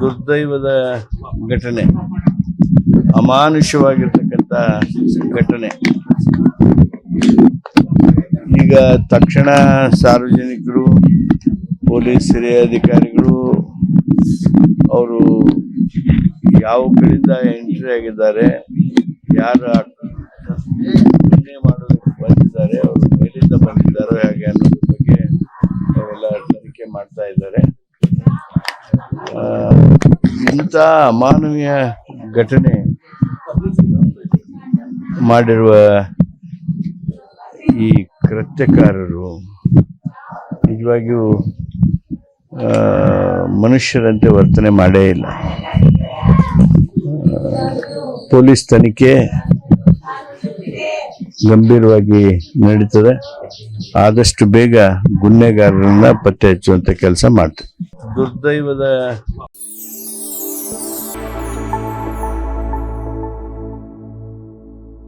ದುರ್ದೈವದ ಘಟನೆ. ಅಮಾನುಷವಾಗಿರ್ತಕ್ಕಂಥ ಘಟನೆ. ಈಗ ತಕ್ಷಣ ಸಾರ್ವಜನಿಕರು, ಪೊಲೀಸ್ ಹಿರಿಯ ಅಧಿಕಾರಿಗಳು ಅವರು ಯಾವ ಕಡೆಯಿಂದ ಎಂಟ್ರಿ ಆಗಿದ್ದಾರೆ, ಯಾರು ಮಾಡೋದಕ್ಕೆ ಬಂದಿದ್ದಾರೆ, ಅವರು ಮೇಲಿಂದ ಬಂದಿದ್ದಾರೋ, ಹೇಗೆ ಅನ್ನೋದ್ರ ಬಗ್ಗೆ ಅವೆಲ್ಲ ತನಿಖೆ ಮಾಡ್ತಾ ಇದ್ದಾರೆ. ಇಂಥ ಅಮಾನವೀಯ ಘಟನೆ ಮಾಡಿರುವ ಈ ಕೃತ್ಯಕಾರರು ನಿಜವಾಗಿಯೂ ಮನುಷ್ಯರಂತೆ ವರ್ತನೆ ಮಾಡೇ ಇಲ್ಲ. ಪೊಲೀಸ್ ತನಿಖೆ ಗಂಭೀರವಾಗಿ ನಡೀತದೆ. ಆದಷ್ಟು ಬೇಗ ಗುನ್ನೆಗಾರರನ್ನ ಪತ್ತೆ ಹಚ್ಚುವಂತ ಕೆಲಸ ಮಾಡ್ತದೆ ದುರ್ದೈವದ